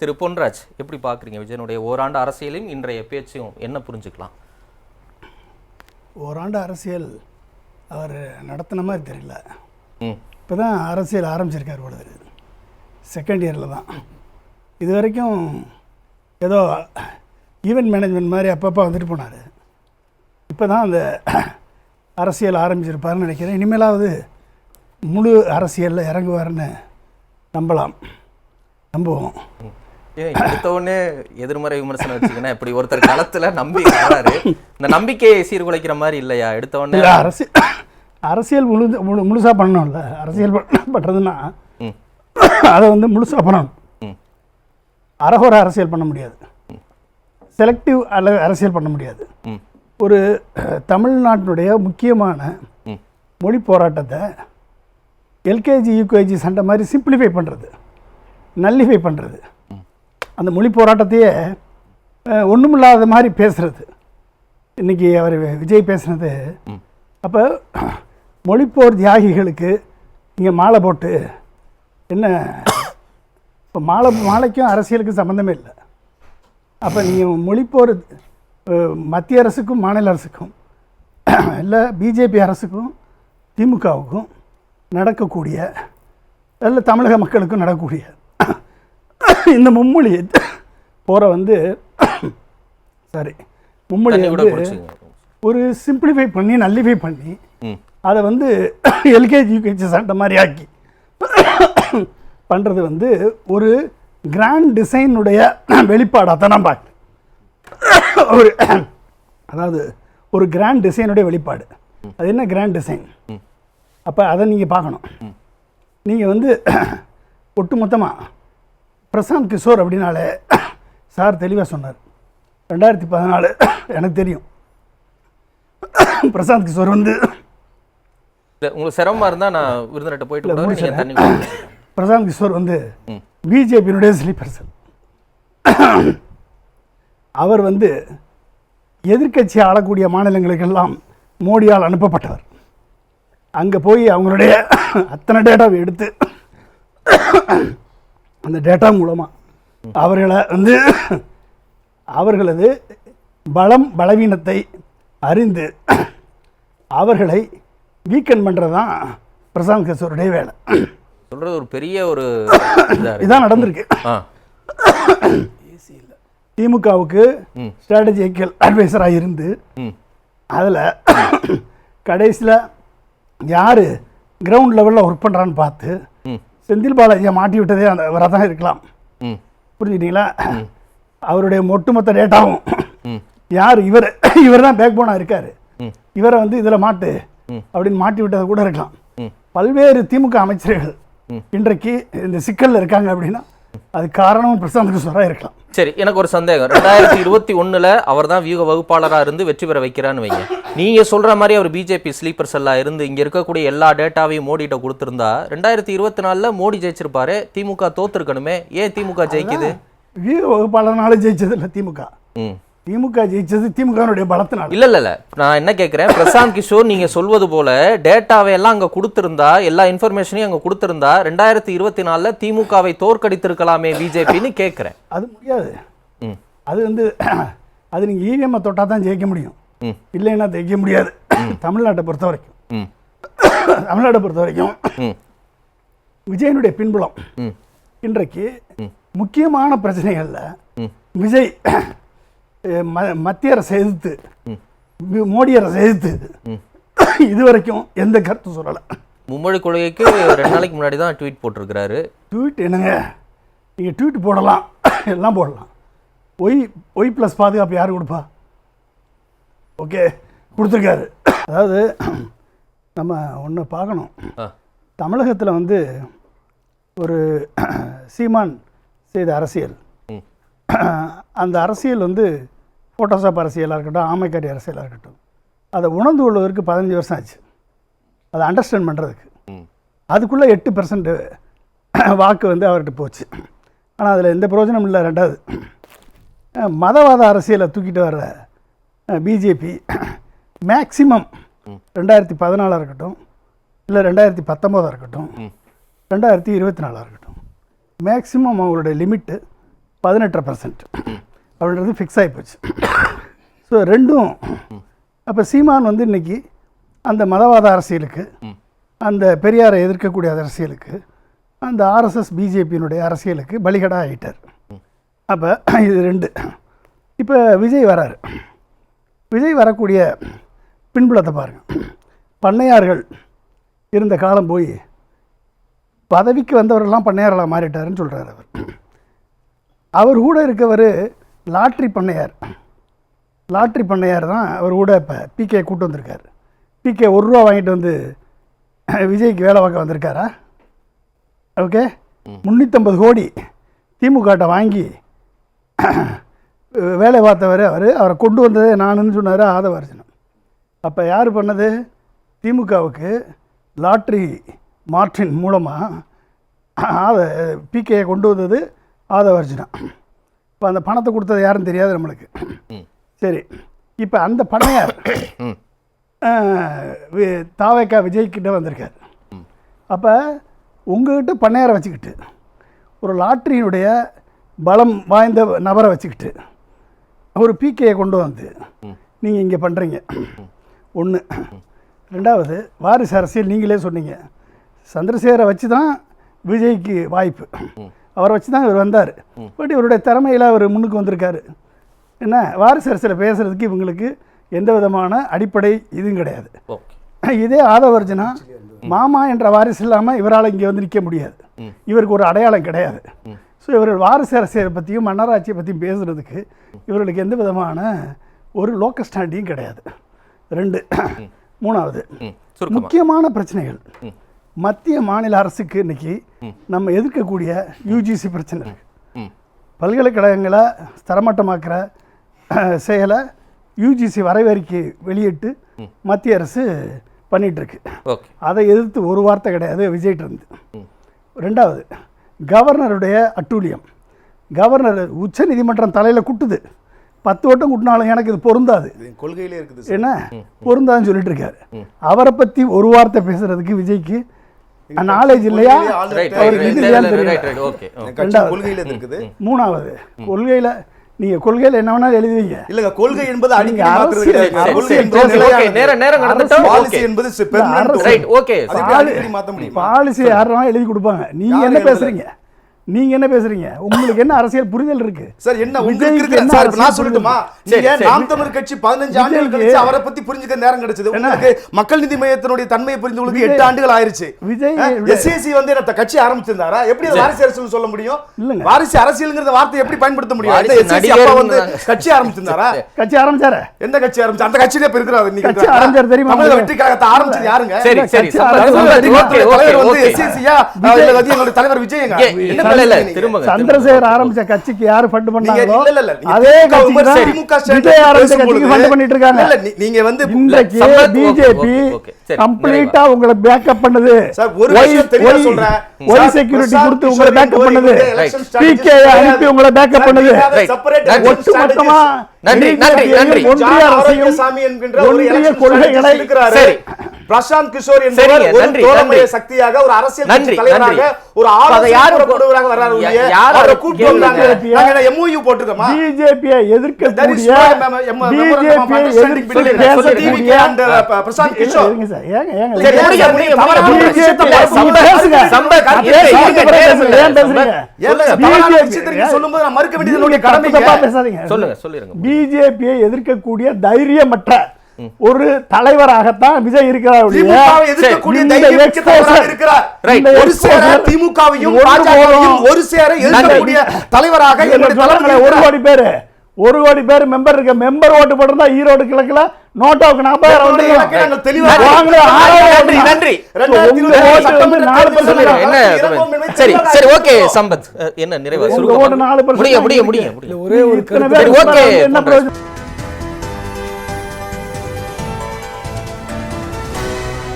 திரு பொன்ராஜ் எப்படி பார்க்குறீங்க? விஜயனுடைய ஓராண்டு அரசியலையும் இன்றைய பேச்சையும் என்ன புரிஞ்சுக்கலாம்? ஓராண்டு அரசியல் அவர் நடத்தின மாதிரி தெரியல. இப்போ தான் அரசியல் ஆரம்பிச்சிருக்கார் போல தெரியுது. செகண்ட் இயரில் தான். இது வரைக்கும் ஏதோ ஈவெண்ட் மேனேஜ்மெண்ட் மாதிரி அப்பப்போ வந்துட்டு போனார். இப்போ தான் அந்த அரசியல் ஆரம்பிச்சிருப்பாருன்னு நினைக்கிறேன். இனிமேலாவது முழு அரசியலில் இறங்குவாருன்னு நம்பலாம். நம்புவோம். ஏன் எடுத்த உடனே எதிர்மறை விமர்சனம் வச்சுக்கன்னா. இப்படி ஒருத்தர் களத்துல நம்பி வர்றாரு இந்த நம்பிக்கையை சீர்குலைக்கிற மாதிரி இல்லையா? எடுத்த உடனே இல்லை அரசியல் அரசியல் முழு முழு முழுசாக பண்ணணும்ல. அரசியல் பண்- பண்ணுறதுன்னா ம். அதை வந்து முழுசாக பண்ணணும். ம். அரகுற அரசியல் பண்ண முடியாது. செலக்டிவ் அல்ல அரசியல் பண்ண முடியாது. ஒரு தமிழ்நாட்டினுடைய முக்கியமான மொழி போராட்டத்தை எல்கேஜி யூகேஜி சண்டை மாதிரி சிம்பிளிஃபை பண்ணுறது நல்லிஃபை பண்ணுறது அந்த மொழி போராட்டத்தையே அஹ், ஒண்ணுமில்லாத மாதிரி பேசுறது. இன்றைக்கி அவர் விஜய் பேசுனது. அப்போ மொழிப்போர் தியாகிகளுக்கு இங்கே மாலை போட்டு என்ன இப்போ மாலை மாலைக்கும் அரசியலுக்கும் சம்மந்தமே இல்லை. அப்போ நீங்கள் மொழிப்போர் மத்திய அரசுக்கும் மாநில அரசுக்கும் இல்லை பிஜேபி அரசுக்கும் திமுகவுக்கும் நடக்கக்கூடிய இல்லை தமிழக மக்களுக்கும் நடக்கக்கூடிய இந்த மும்மொழி போகிற வந்து சாரி மும்மொழி தண்ணி கூட வந்து ஒரு சிம்பிளிஃபை பண்ணி நல்லிஃபை பண்ணி அதை வந்து எல்கேஜி யூகேஜி சண்டை மாதிரி ஆக்கி பண்ணுறது வந்து ஒரு கிராண்ட் டிசைனுடைய வெளிப்பாடாக தான் நான் பார்க்குறேன். ஒரு அதாவது ஒரு கிராண்ட் டிசைனுடைய வெளிப்பாடு. அது என்ன கிராண்ட் டிசைன். அப்போ அதை நீங்கள் பார்க்கணும். நீங்கள் வந்து ஒட்டுமொத்தமாக பிரசாந்த் கிஷோர் அப்படின்னாலே சார் தெளிவாக சொன்னார். ரெண்டாயிரத்தி பதினாலு எனக்கு தெரியும். பிரசாந்த் கிஷோர் வந்து இல்ல, உங்களுக்கு சிரமமா இருந்தா நான் விருந்தினர்கிட்ட போயிட்டு. பிரசாந்த் கிஷோர் வந்து. பிஜேபியினுடைய ஸ்லீப்பர் செல். அவர் வந்து எதிர்க்கட்சி ஆளக்கூடிய மாநிலங்களுக்கெல்லாம் மோடியால் அனுப்பப்பட்டவர். அங்கே போய் அவங்களுடைய அத்தனை டேட்டாவை எடுத்து அந்த டேட்டா மூலமாக அவர்களை வந்து அவர்களது பலம் பலவீனத்தை அறிந்து அவர்களை வீக்கன் பண்ணுறது தான் பிரசாந்த் கிஷோருடைய வேலை. சொல்றது ஒரு பெரிய ஒரு. இதான் நடந்திருக்கு. திமுகவுக்கு. ஸ்ட்ராட்டஜிக்கல் அட்வைசராக இருந்து அதில் கடைசியில் யார் கிரவுண்ட் லெவலில் ஒர்க் பண்ணுறான்னு பார்த்து செந்தில் பாலாஜியை மாட்டி விட்டதே அந்த அவராக தான் இருக்கலாம் புரிஞ்சுக்கிட்டீங்களா அவருடைய ஒட்டுமொத்த டேட்டாவும் யார் இவர் இவர் தான் பேக் போனாக இருக்கார். இவரை வந்து இதில் மாட்டு. அப்படின்னு மாட்டி விட்டது கூட இருக்கலாம். பல்வேறு திமுக அமைச்சர்கள். இன்றைக்கு இந்த சிக்கலில் இருக்காங்க அப்படின்னா அது காரணம் பிரசாந்த் கிஷோராக இருக்கலாம். சரி எனக்கு ஒரு சந்தேகம். ரெண்டாயிரத்தி இருபத்தி ஒண்ணுல அவர் தான் வியூக வகுப்பாளரா இருந்து வெற்றி பெற வைக்கிறான்னு வைங்க. நீங்க சொல்ற மாதிரி அவர் பிஜேபி ஸ்லீப்பர் செல்லா இருந்து இங்க இருக்கக்கூடிய எல்லா டேட்டாவையும் மோடிட்ட கொடுத்திருந்தா ரெண்டாயிரத்தி இருபத்தி நாலுல மோடி ஜெயிச்சிருப்பாரு திமுக தோத்துருக்கணுமே. ஏன் திமுக ஜெயிக்குது? வீர வகுப்பாளர்னால ஜெயிச்சது இல்லை திமுக. ம். திமுக ஜெயிச்சது திமுகனுடைய பலத்தினால. இல்ல இல்ல இல்ல. நான் என்ன கேக்குறேன்? பிரசாந்த் கிஷோர் நீங்க சொல்வது போல டேட்டாவை எல்லாம் அங்க கொடுத்திருந்தா எல்லா இன்ஃபர்மேஷனையும் அங்க கொடுத்திருந்தா ரெண்டாயிரத்தி இருபத்தி நாலுல திமுகவை தோற்கடித்திருக்கலாமே பிஜேபின்னு கேக்குறேன். அது முடியாது. அது வந்து அது நீங்கள் இவிஎம்மை தொட்டால் தான் ஜெயிக்க முடியும். இல்லைன்னா ஜெயிக்க முடியாது. தமிழ்நாட்டை பொறுத்த வரைக்கும் தமிழ்நாட்டை பொறுத்த வரைக்கும் விஜயனுடைய பின்புலம் இன்றைக்கு முக்கியமான பிரச்சனைகளில் விஜய் மத்திய அரசை எதிர்த்து மோடி அரசை எதிர்த்து. இது வரைக்கும் எந்த கருத்து சொல்லலை. மும்மொழி கொள்கைக்கு ரெண்டு நாளைக்கு முன்னாடி தான் ட்வீட் போட்டிருக்கிறாரு. ட்வீட் என்னங்க? நீங்கள் ட்வீட் போடலாம் எல்லாம் போடலாம். ஒய் ஒய் ப்ளஸ் பாதுகாப்பு யார் கொடுப்பா? ஓகே கொடுத்துருக்காரு. அதாவது நம்ம ஒன்று பார்க்கணும். தமிழகத்தில் வந்து ஒரு சீமான் செய்த அரசியல். அந்த அரசியல் வந்து ஃபோட்டோஷாப் அரசியலாக இருக்கட்டும் ஆமைக்காரி அரசியலாக இருக்கட்டும். அதை உணர்ந்து கொள்வதற்கு பதினஞ்சு வருஷம் ஆச்சு. அதை அண்டர்ஸ்டாண்ட் பண்ணுறதுக்கு அதுக்குள்ளே எட்டு பர்சன்ட் வாக்கு வந்து அவர்கிட்ட போச்சு. ஆனால் அதில் எந்த பிரயோஜனம் இல்லை ரெண்டாவது. மதவாத அரசியலை தூக்கிட்டு வர்ற பிஜேபி மேக்சிமம் ரெண்டாயிரத்தி பதினாலாக இருக்கட்டும் இல்லை ரெண்டாயிரத்தி பத்தொம்போதாக இருக்கட்டும் ரெண்டாயிரத்தி இருபத்தி நாலாக இருக்கட்டும். மேக்சிமம் அவங்களுடைய லிமிட்டு பதினெட்டரை பர்சன்ட் அப்படின்றது ஃபிக்ஸ் ஆகி போச்சு. ஸோ ரெண்டும் அப்போ சீமான் வந்து இன்னைக்கு அந்த மதவாத அரசியலுக்கு அந்த பெரியாரை எதிர்க்கக்கூடிய அரசியலுக்கு அந்த ஆர்எஸ்எஸ் பிஜேபியினுடைய அரசியலுக்கு பலிகடா ஆகிட்டார் அப்போ இது ரெண்டு. இப்போ விஜய் வராரு. விஜய் வரக்கூடிய பின்புலத்தை பாருங்கள் பண்ணையார்கள் இருந்த காலம் போய் பதவிக்கு வந்தவரெல்லாம் பண்ணையார்களாக மாறிட்டாருன்னு சொல்கிறார் அவர். அவர் கூட இருக்கவர் லாட்ரி பண்ணையார். லாட்ரி பண்ணையார் தான் அவர் கூட இப்போ பிகே கூட்டு வந்திருக்கார். பிகே ஒரு ரூபா வாங்கிட்டு வந்து விஜய்க்கு வேலை பார்க்க வந்திருக்காரா? ஓகே? முந்நூற்றம்பது கோடி திமுகட்ட வாங்கி வேலை பார்த்தவர் அவர். அவரை கொண்டு வந்ததே நானுன்னு சொன்னார் ஆதவர்ஜனம் அப்போ யார் பண்ணது? திமுகவுக்கு லாட்ரி மார்டின் மூலமாக ஆத பிகேயை கொண்டு வந்தது ஆதவர்ஜனா இப்போ அந்த பணத்தை கொடுத்தது யாருன்னு தெரியாது நம்மளுக்கு. சரி இப்போ அந்த பண்ணையார் ம் தாவேக்கா விஜய்கிட்ட வந்திருக்கார். அப்போ உங்ககிட்ட பண்ணையாரை வச்சுக்கிட்டு ஒரு லாட்ரியினுடைய பலம் வாய்ந்த நபரை வச்சுக்கிட்டு ஒரு பிகேயை கொண்டு வந்து நீங்கள் இங்கே பண்ணுறீங்க ஒன்று ரெண்டாவது வாரிசு அரசியல் நீங்களே சொன்னீங்க. சந்திரசேகரை வச்சு தான் விஜய்க்கு வாய்ப்பு. அவரை வச்சு தான் இவர் வந்தார். பட் இவருடைய திறமையில் அவர் முன்னுக்கு வந்திருக்காரு. என்ன வாரிசு அரசியல் பேசுகிறதுக்கு இவங்களுக்கு எந்த விதமான அடிப்படை இதுவும் கிடையாது. இதே ஆதவர்ஜனா மாமா என்ற வாரிசு இல்லாமல் இவரால் இங்கே வந்து நிற்க முடியாது. இவருக்கு ஒரு அடையாளம் கிடையாது. ஸோ இவர்கள் வாரிசு அரசியலை பற்றியும் மன்னராட்சியை பற்றியும் பேசுகிறதுக்கு இவர்களுக்கு எந்த விதமான ஒரு லோக்கல் ஸ்டாண்டியும் கிடையாது. ரெண்டு மூணாவது முக்கியமான பிரச்சனைகள். மத்திய மாநில அரசுக்கு இன்னைக்கு நம்ம எதிர்க்கக்கூடிய யூஜிசி பிரச்சனை இருக்கு. பல்கலைக்கழகங்களை தரமட்டமாக்குற செயலை யூஜிசி வரைவறிக்கை வெளியிட்டு மத்திய அரசு பண்ணிட்டு இருக்கு. ஓகே. அதை எதிர்த்து ஒரு வார்த்தை கிடையாது விஜய்கிட்ட இருந்து. ரெண்டாவது கவர்னருடைய அட்டூழியம். கவர்னர் உச்ச நீதிமன்றம் தலையில் குட்டுது. பத்து வட்டம் குட்டினாலும் எனக்கு இது பொருந்தாது. இது கொள்கையிலே இருக்குது சார். என்ன? பொருந்தாதுன்னு சொல்லிட்டு இருக்காரு. அவரை பற்றி ஒரு வார்த்தை பேசுறதுக்கு விஜய்க்கு நாலேஜ் இல்லையா? அவருக்கு இது இல்லையான்னு தெரியல. மூணாவது. கொள்கையில் நீங்கள் கொள்கையில் என்ன வேணாலும் எழுதுவீங்க. இல்லங்க கொள்கை என்பது நீங்க கடந்துட்டோம். பாலிசி யாரும் எழுதி கொடுப்பாங்க. நீங்க என்ன. பேசுறீங்க? நீங்க என்ன பேசுறீங்க? உங்களுக்கு என்ன அரசியல் புரிதல் இருக்கு? சார் என்ன உங்களுக்கு என்ன சார் நான் சொல்லட்டுமா? நீங்க. நாம் தமிழ் கட்சி பதினஞ்சு ஆண்டுகள் விஜய்க்கு- கழிச்சு அவரை பத்தி புரிஞ்சுக்க நேரம் கிடைச்சது. உங்களுக்கு மக்கள் நீதி மையத்தினுடைய தன்மையை புரிந்து உங்களுக்கு விஜய்- எட்டு ஆண்டுகள் ஆயிருச்சு. விஜய் எஸ்சிஎஸ்சி வந்து என்ன கட்சி ஆரம்பிச்சிருந்தாரா? எப்படி வாரிசு அரசியல் சொல்ல முடியும்? இல்லங்க. வாரிசு அரசியல்ங்கிற வார்த்தை எப்படி பயன்படுத்த முடியும்? வாரிசு எஸ்சிஎஸ்சி அப்பா வந்து கட்சி ஆரம்பிச்சிருந்தாரா? கட்சி ஆரம்பிச்சாரு? எந்த கட்சி ஆரம்பிச்சு? அந்த கட்சியிலே இப்ப இருக்கிறாரு இன்னைக்கு. கட்சி? ஆரம்பிச்சாரு தெரியுமா தமிழக? வெற்றி கழகத்தை ஆரம்பிச்சது யாருங்க? சரி சரி. தலைவர் வந்து வந்து எங்களுடைய தலைவர் விஜயங்க சந்திரசேகர் ஆரம்பிச்ச கட்சிக்கு யாரு ஃபண்ட் பண்ணாங்களோ அதே கட்சிக்கு ஃபண்ட் பண்ணிட்டு இருக்காங்க நீங்க வந்து இன்றைக்கு பிஜேபி கம்ப்ளீட்டா உங்களை பேக்கப் பண்ணுது. ஒரு செக்யூரிட்டி கொடுத்து உங்களை பேக்கப் பண்ணுது. பிகே அனுப்பி. உங்களை பேக்கப் பண்ணுது. ஒட்டுமொத்தமா. நன்றி, நன்றி, நன்றி. ஒன்றிய அரசையும் ஆரோக்கியசாமி என்கின்ற ஒரு ஒன்றிய கொள்கைகளை இருக்கிறாரு. சரி. பிரசாந்த் கிஷோர் என்பவர் ஒரு தோழமைய. சக்தியாக ஒரு அரசியல் நன்றி, தலைவராக. ஒரு ஆலோசனை கூப்பிடுவராக வர்றாரு யார் அவரை கூப்பிட்டு வந்தாங்க. நாங்க MOU போட்டிருக்கோமா? பிஜேபியை of பிஜேபியை uh, பிரசாந்த் கிஷோர். ஏங்க ஏங்க சரி, முடிங்க, பேசுங்க. அப்புறம் நேரம் பேசுங்க. ஏன் பேசுறீங்க? சொல்லும்போது நான் மறுக்க வேண்டியது என்னுடைய. தப்பா பேசாதீங்க சொல்லுங்க சொல்லிருங்க பிஜேபியை எதிர்க்கக்கூடிய தைரியமற்ற ஒரு தலைவராகத்தான் விஜய் இருக்கிறார் திமுகவையும். ஒரு சேர தலைவராக ஒரு. கோடி பேரு ஒரு கோடி பேர் மெம்பர் இருக்க மெம்பர் ஓட்டு போட்டிருந்தா ஈரோடு கிழக்குல நோட்டாவுக்கு நாற்பதாயிரம் நன்றி. நன்றி வந்து என்பதை சரி சரி ஓகே. சம்பத். என்ன நிறைவா? முடிய முடிய தான் முடிய இருக்கு. முடிய ஒரே ஒரு ஓகே,